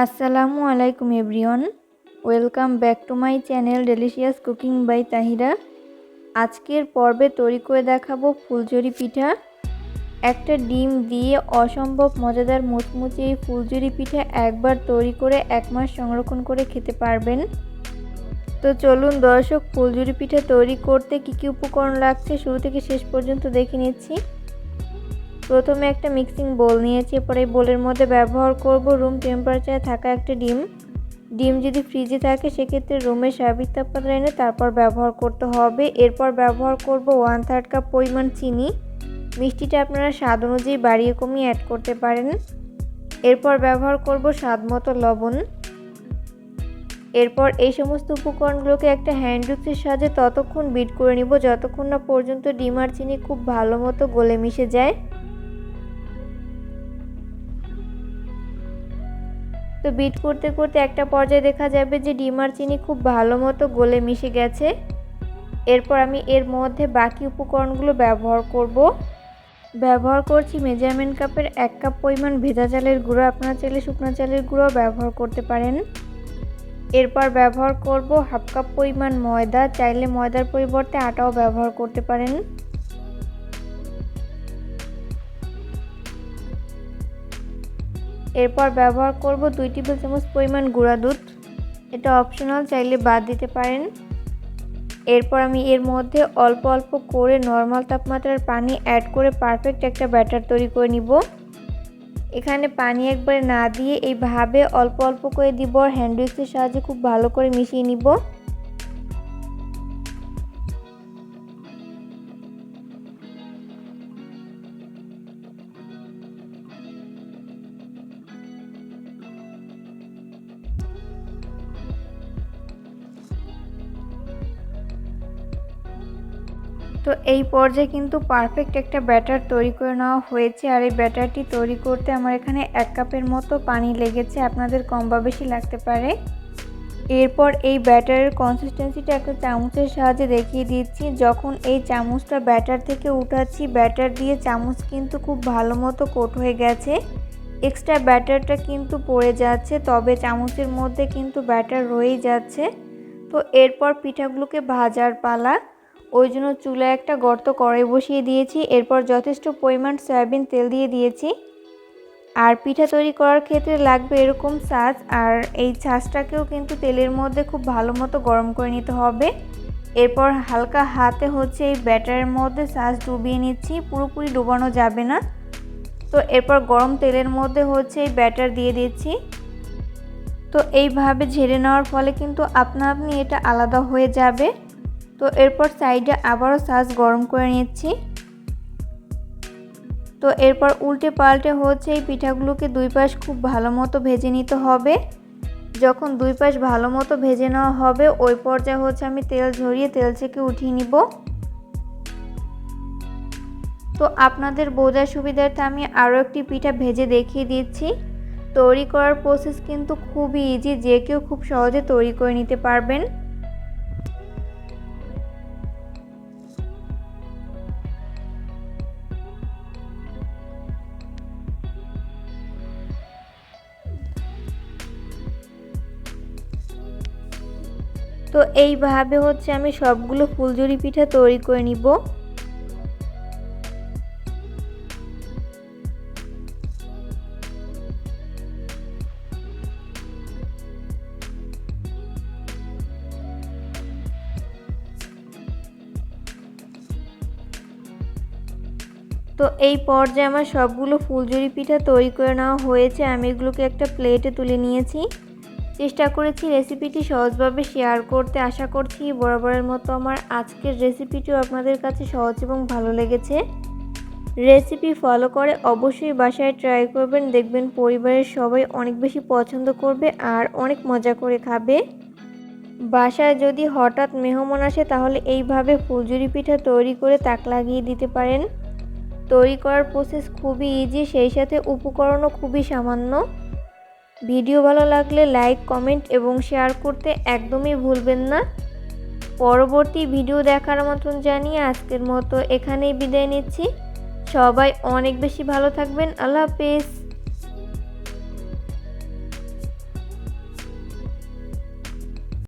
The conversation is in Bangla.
আসসালামু আলাইকুম everyone. Welcome back to my channel delicious cooking by Tahira. আজকের পর্বে তৈরি করে দেখাবো ফুলঝুরি পিঠা। একটা ডিম দিয়ে অসম্ভব মজাদার মুচমুচে এই ফুলঝুরি পিঠা একবার তৈরি করে এক মাস সংরক্ষণ করে খেতে পারবেন। তো চলুন দর্শক, ফুলঝুরি পিঠা তৈরি করতে কী কী উপকরণ লাগছে শুরু থেকে শেষ পর্যন্ত দেখে নিচ্ছি। প্রথমে একটা মিক্সিং বোল নিয়েছি, এরপর এই বোলের মধ্যে ব্যবহার করব রুম টেম্পারেচারে থাকা একটা ডিম। ডিম যদি ফ্রিজে থাকে, সেক্ষেত্রে রুমের স্বাভাবিক তাপমাত্রা এনে তারপর ব্যবহার করতে হবে। এরপর ব্যবহার করব ওয়ান থার্ড কাপ পরিমাণ চিনি। মিষ্টিটা আপনারা স্বাদ অনুযায়ী বাড়িয়ে কমিয়ে অ্যাড করতে পারেন। এরপর ব্যবহার করব স্বাদ মতো লবণ। এরপর এই সমস্ত উপকরণগুলোকে একটা হ্যান্ড উইক্সের সাহায্যে ততক্ষণ বিট করে নিব, যতক্ষণ না পর্যন্ত ডিম আর চিনি খুব ভালো মতো গলে মিশে যায়। তো বিট করতে করতে একটা পর্যায়ে দেখা যাবে যে ডিম আর চিনি খুব ভালো মতো গলে মিশে গেছে। এরপর আমি এর মধ্যে বাকি উপকরণগুলো ব্যবহার করব। ব্যবহার করছি মেজারমেন্ট কাপের এক কাপ পরিমাণ ভেজা চালের গুঁড়ো। আপনারা চাইলে শুকনো চালের গুঁড়ো ব্যবহার করতে পারেন। এরপর ব্যবহার করব হাফ কাপ পরিমাণ ময়দা। চাইলে ময়দার পরিবর্তে আটাও ব্যবহার করতে পারেন। এরপর ব্যবহার করব দুই টেবিল চামচ পরিমাণ গুঁড়া দুধ। এটা অপশনাল চাইলে বাদ দিতে পারেন। এরপর আমি এর মধ্যে অল্প অল্প করে নর্মাল তাপমাত্রার পানি অ্যাড করে পারফেক্ট একটা ব্যাটার তৈরি করে নিব। এখানে পানি একবারে না দিয়ে এইভাবে অল্প অল্প করে দিব, আর হ্যান্ড সাহায্যে খুব ভালো করে মিশিয়ে নিব। তো এই পর্যায়ে কিন্তু পারফেক্ট একটা ব্যাটার তৈরি করে নেওয়া হয়েছে। আর এই ব্যাটারটি তৈরি করতে আমার এখানে এক কাপের মতো পানি লেগেছে। আপনাদের কম বা বেশি লাগতে পারে। এরপর এই ব্যাটারের কনসিস্টেন্সিটা একটা চামচের সাহায্যে দেখিয়ে দিচ্ছি। যখন এই চামচটা ব্যাটার থেকে উঠাচ্ছি ব্যাটার দিয়ে চামচ কিন্তু খুব ভালো মতো কোট হয়ে গেছে। এক্সট্রা ব্যাটারটা কিন্তু পড়ে যাচ্ছে, তবে চামচের মধ্যে কিন্তু ব্যাটার রয়েই যাচ্ছে। তো এরপর পিঠাগুলোকে ভাজার পালা। ওই জন্য চুলায় একটা গর্ত কড়াই বসিয়ে দিয়েছি, এরপর যথেষ্ট পরিমাণ সয়াবিন তেল দিয়ে দিয়েছি। আর পিঠা তৈরি করার ক্ষেত্রে লাগবে এরকম ছাঁচ আর এই ছাঁচটাকেও কিন্তু তেলের মধ্যে খুব ভালো মতো গরম করে নিতে হবে। এরপর হালকা হাতে হচ্ছে এই ব্যাটারের মধ্যে ছাঁচ ডুবিয়ে নিচ্ছি, পুরোপুরি ডুবানো যাবে না। তো এরপর গরম তেলের মধ্যে হচ্ছে এই ব্যাটার দিয়ে দিচ্ছি। তো এইভাবে ঝেড়ে নেওয়ার ফলে কিন্তু আপনা আপনি এটা আলাদা হয়ে যাবে। তো এরপর সাইডে আবারও সাজ গরম করে নিচ্ছি তো এরপর উল্টে পাল্টে হচ্ছে এই পিঠাগুলোকে দুই পাশ খুব ভালো মতো ভেজে নিতে হবে। যখন দুই পাশ ভালো মতো ভেজে নেওয়া হবে, ওই পর্যায়ে হচ্ছে আমি তেল ঝরিয়ে তেল থেকে উঠিয়ে নিব। তো আপনাদের বোঝার সুবিধার্থে আমি আরও একটি পিঠা ভেজে দেখিয়ে দিচ্ছি। তৈরি করার প্রসেস কিন্তু খুবই ইজি যে কেউ খুব সহজে তৈরি করে নিতে পারবেন। তো এইভাবে হচ্ছে আমি সবগুলো ফুলঝুরি পিঠা তৈরি করে নিব। তো এই পর্যায়ে আমার সবগুলো ফুলঝুরি পিঠা তৈরি করে নেওয়া হয়েছে। আমি এগুলোকে একটা প্লেটে তুলে নিয়েছি। চেষ্টা করেছি রেসিপিটি সহজভাবে শেয়ার করতে। আশা করছি বরাবরের মতো আমার আজকের রেসিপিটিও আপনাদের কাছে সহজ এবং ভালো লেগেছে। রেসিপি ফলো করে অবশ্যই বাসায় ট্রাই করবেন। দেখবেন পরিবারের সবাই অনেক বেশি পছন্দ করবে আর অনেক মজা করে খাবে। বাসায় যদি হঠাৎ মেহমান আসে তাহলে এইভাবে ফুলঝুরি পিঠা তৈরি করে তাক লাগিয়ে দিতে পারেন। তৈরি করার প্রসেস খুবই ইজি সেই সাথে উপকরণও খুবই সামান্য। ভিডিও ভালো লাগলে লাইক, কমেন্ট এবং শেয়ার করতে একদমই ভুলবেন না। পরবর্তী ভিডিও দেখার মতন জানিয়ে আজকের মতো এখানেই বিদায় নিচ্ছি। সবাই অনেক বেশি ভালো থাকবেন। আল্লাহ হাফেজ।